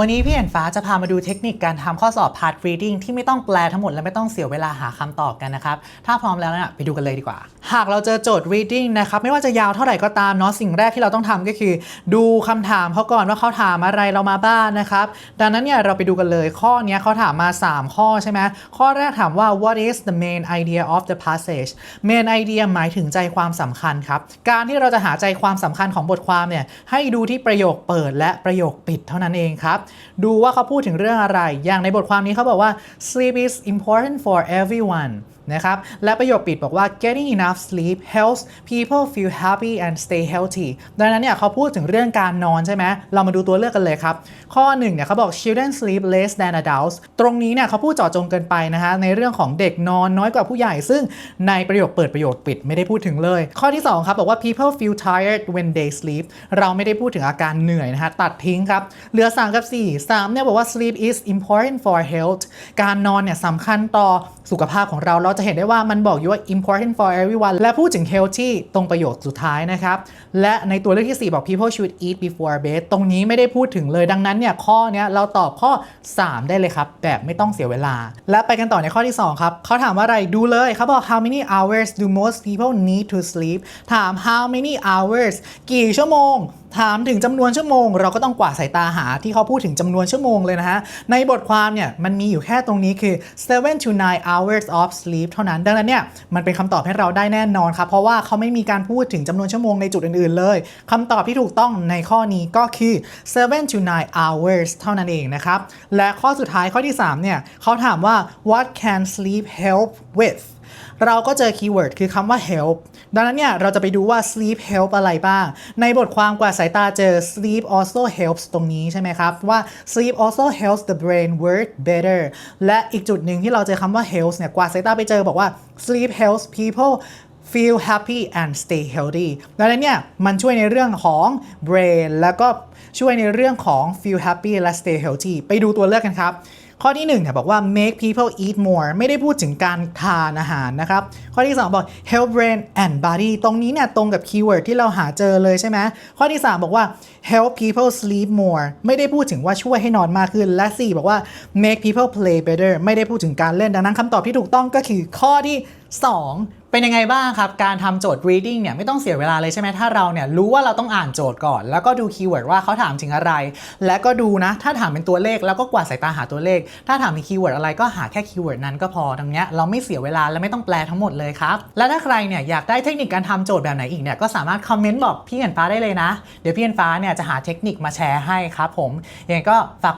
วันนี้พี่เห็นฟ้าจะพามาดูเทคนิคการทำข้อสอบ part reading ที่ไม่ต้องแปลทั้งหมดและไม่ต้องเสียเวลาหาคำตอบกันนะครับ ถ้าพร้อมแล้วนี่ยไปดูกันเลยดีกว่า หากเราเจอโจทย์ reading นะครับไม่ว่าจะยาวเท่าไหร่ก็ตามเนาะสิ่งแรกที่เราต้องทำก็คือ ดูคำถามเขาก่อนว่าเขาถามอะไรเรามาบ้างนะครับ ดังนั้นเนี่ยเราไปดูกันเลยข้อนี้เขาถามมา 3 ข้อใช่ไหมข้อแรกถามว่า what is the main idea of the passage main idea หมายถึงใจความสำคัญครับการที่เราจะหาใจความสำคัญของบทความเนี่ยให้ดูที่ประโยคเปิดและประโยคปิดเท่านั้นเองครับดูว่าเขาพูดถึงเรื่องอะไร อย่างในบทความนี้เขาบอกว่า sleep is important for everyone นะครับ และประโยคปิดบอกว่า getting enough sleep helps people feel happy and stay healthy ดังนั้นเนี่ยเขาพูดถึงเรื่องการนอนใช่ไหม เรามาดูตัวเลือกกันเลยครับ ข้อหนึ่งเนี่ยเขาบอก children sleep less than adults ตรงนี้เนี่ยเขาพูดเจาะจงเกินไปนะฮะในเรื่องของเด็กนอนน้อยกว่าผู้ใหญ่ ซึ่งในประโยคเปิดประโยคปิดไม่ได้พูดถึงเลย ข้อที่สองครับ บอกว่า people feel tired when they sleep เราไม่ได้พูดถึงอาการเหนื่อยนะฮะตัดทิ้งครับ เหลือ 3 กับ 4 3เนี่ยบอกว่า sleep is important for health การนอนเนี่ยสำคัญต่อสุขภาพของเราเราจะเห็นได้ว่ามันบอกอยู่ว่า important for everyone และพูดถึง healthy ตรงประโยคสุดท้ายนะครับ และในตัวเลือกที่ 4 บอก people should eat before bed ตรงนี้ไม่ได้พูดถึงเลยดังนั้นเนี่ยข้อเนี้ยเราตอบข้อ 3 ได้เลยครับ แบบไม่ต้องเสียเวลา และไปกันต่อในข้อที่ 2 ครับเขาถามว่าอะไรดูเลยเขาบอก how many hours do most people need to sleep ถาม how many hours กี่ชั่วโมง ถามถึงจำนวนชั่วโมง เราก็ต้องกวาดสายตาหาที่เขาพูดถึงจำนวนชั่วโมงเลยนะฮะ ในบทความเนี่ยมันมีอยู่แค่ตรงนี้คือ7 to 9 hours of sleep เท่านั้น ดังนั้นเนี่ยมันเป็นคำตอบให้เราได้แน่นอนครับ เพราะว่าเขาไม่มีการพูดถึงจำนวนชั่วโมงในจุดอื่นๆเลยคำตอบที่ถูกต้องในข้อนี้ก็คือ7 to 9 hours เท่านั้นเองนะครับ และข้อสุดท้ายข้อที่3เนี่ยเขาถามว่า what can sleep help with เราก็เจอคีย์เวิร์ดคือคำว่า help ดังนั้นเนี่ย เราจะไปดูว่า sleep help อะไรบ้าง ในบทความกว่าสายตาเจอ sleep also helps ตรงนี้ใช่ไหมครับ ว่า sleep also helps the brain work better และอีกจุดหนึ่งที่เราเจอคำว่า helps เนี่ย กว่าสายตาไปเจอบอกว่า sleep helps people feel happy and stay healthy ดังนั้นเนี่ย มันช่วยในเรื่องของ brain แล้วก็ช่วยในเรื่องของ feel happy และ stay healthy ไปดูตัวเลือกกันครับ ข้อที่1เนี่ยบอกว่า make people eat more ไม่ได้พูดถึงการทานอาหารนะครับ ข้อที่ 2 บอก help brain and body ตรงนี้เนี่ยตรงกับคีย์เวิร์ดที่เราหาเจอเลยใช่ไหมข้อที่ 3 บอกว่า help people sleep more ไม่ได้พูดถึงว่าช่วยให้นอนมากขึ้น และ 4 บอกว่า make people play better ไม่ได้พูดถึงการเล่นดังนั้นคำตอบที่ถูกต้องก็คือข้อที่ 2 เป็นยังไงบ้างครับ การทำโจทย์ reading เนี่ยไม่ต้องเสียเวลาเลยใช่ไหมถ้าเราเนี่ยรู้ว่าเราต้องอ่านโจทย์ก่อน แล้วก็ดูคีย์เวิร์ดว่าเขาถามถึงอะไร และก็ดูนะ ถ้าถามเป็นตัวเลข แล้วก็กวาดสายตาหาตัวเลข ถ้าถามเป็นคีย์เวิร์ดอะไรก็หาแค่คีย์เวิร์ดนั้นก็พอดังเนี้ยเราไม่เสียเวลาและไม่ต้องแปลทั้งหมดเลยครับ และถ้าใครเนี่ยอยากได้เทคนิคการทำโจทย์แบบไหนอีกเนี่ยก็สามารถคอมเมนต์บอกพี่เห็นฟ้าได้เลยนะ เดี๋ยวพี่เห็นฟ้าเนี่ยจะหาเทคนิคมาแชร์ให้ครับผมยังไงก็ฝาก